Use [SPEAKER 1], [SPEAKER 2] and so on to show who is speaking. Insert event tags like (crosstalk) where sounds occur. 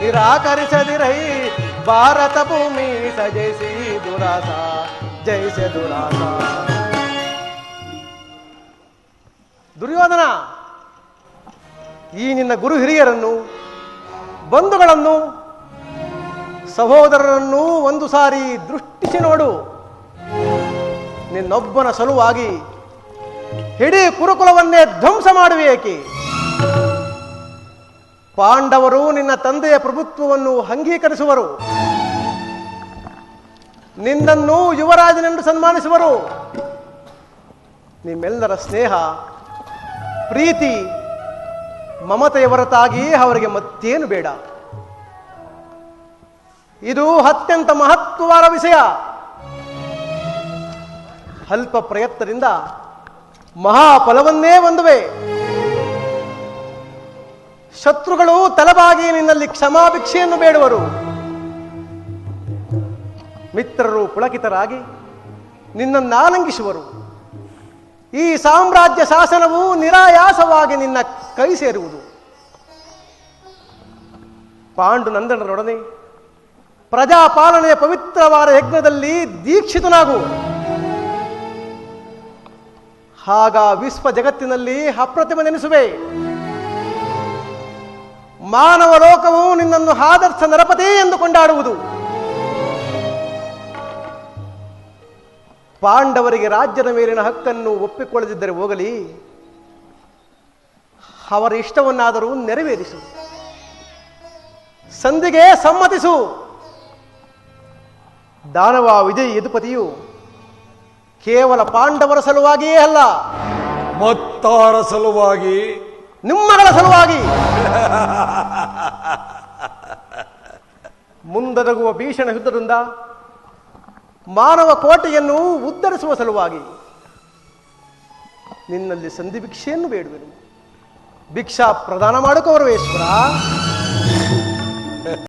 [SPEAKER 1] ನಿರಾಕರಿಸದಿರೈ, ಭಾರತ ಭೂಮಿ ಸಜಯಿಸಿ ದುರಾಸ, ಜಯಿಸ ದುರಾಸ. ದುರ್ಯೋಧನ, ಈ ನಿನ್ನ ಗುರು ಹಿರಿಯರನ್ನು, ಬಂಧುಗಳನ್ನು, ಸಹೋದರರನ್ನು ಒಂದು ಸಾರಿ ದೃಷ್ಟಿಸಿ ನೋಡು. ನಿನ್ನೊಬ್ಬನ ಸಲುವಾಗಿ ಇಡೀ ಕುರುಕುಲವನ್ನೇ ಧ್ವಂಸ ಮಾಡುವೇಕೆ ಪಾಂಡವರು ನಿನ್ನ ತಂದೆಯ ಪ್ರಭುತ್ವವನ್ನು ಅಂಗೀಕರಿಸುವರು. ನಿನ್ನನ್ನು ಯುವರಾಜನೆಂದು ಸನ್ಮಾನಿಸುವರು. ನಿಮ್ಮೆಲ್ಲರ ಸ್ನೇಹ, ಪ್ರೀತಿ, ಮಮತೆಯ ಹೊರತಾಗಿ ಅವರಿಗೆ ಮತ್ತೇನು ಬೇಡ. ಇದು ಅತ್ಯಂತ ಮಹತ್ವವಾದ ವಿಷಯ. ಅಲ್ಪ ಪ್ರಯತ್ನದಿಂದ ಮಹಾಫಲವನ್ನೇ ಹೊಂದುವೆ. ಶತ್ರುಗಳು ತಲಬಾಗಿ ನಿನ್ನಲ್ಲಿ ಕ್ಷಮಾಭಿಕ್ಷೆಯನ್ನು ಬೇಡುವರು. ಮಿತ್ರರು ಪುಳಕಿತರಾಗಿ ನಿನ್ನನ್ನು ಆಲಂಗಿಸುವರು. ಈ ಸಾಮ್ರಾಜ್ಯ ಶಾಸನವು ನಿರಾಯಾಸವಾಗಿ ನಿನ್ನ ಕೈ ಸೇರುವುದು. ಪಾಂಡು ನಂದನರೊಡನೆ ಪ್ರಜಾಪಾಲನೆಯ ಪವಿತ್ರವಾದ ಯಜ್ಞದಲ್ಲಿ ದೀಕ್ಷಿತನಾಗು. ಆಗ ವಿಶ್ವ ಜಗತ್ತಿನಲ್ಲಿ ಅಪ್ರತಿಮನೆನಿಸುವೆ ಮಾನವ ಲೋಕವು ನಿನ್ನನ್ನು ಆದರ್ಶ ನರಪತಿ ಎಂದು ಕೊಂಡಾಡುವುದು. ಪಾಂಡವರಿಗೆ ರಾಜ್ಯದ ಮೇಲಿನ ಹಕ್ಕನ್ನು ಒಪ್ಪಿಕೊಳ್ಳದಿದ್ದರೆ ಹೋಗಲಿ. ಅವರ ಇಷ್ಟವನ್ನಾದರೂ ನೆರವೇರಿಸು. ಸಂಧಿಗೆ ಸಮ್ಮತಿಸು. ದಾನವ ವಿಜಯ್ ಯದುಪತಿಯು ಕೇವಲ ಪಾಂಡವರ ಸಲುವಾಗಿಯೇ ಅಲ್ಲ.
[SPEAKER 2] ಮತ್ತಾರ ಸಲುವಾಗಿ
[SPEAKER 1] ನಿಮ್ಮಗಳ ಸಲುವಾಗಿ. (laughs) ಮುಂದೊದಗುವ ಭೀಷಣ ಯುದ್ಧದಿಂದ ಮಾನವ ಕೋಟೆಯನ್ನು ಉದ್ಧರಿಸುವ ಸಲುವಾಗಿ. ನಿನ್ನಲ್ಲಿ ಸಂಧಿ ಭಿಕ್ಷೆಯನ್ನು ಬೇಡುವೆನು. ಭಿಕ್ಷಾ ಪ್ರದಾನ ಮಾಡಿಕೊರುವೇಶ್ವರ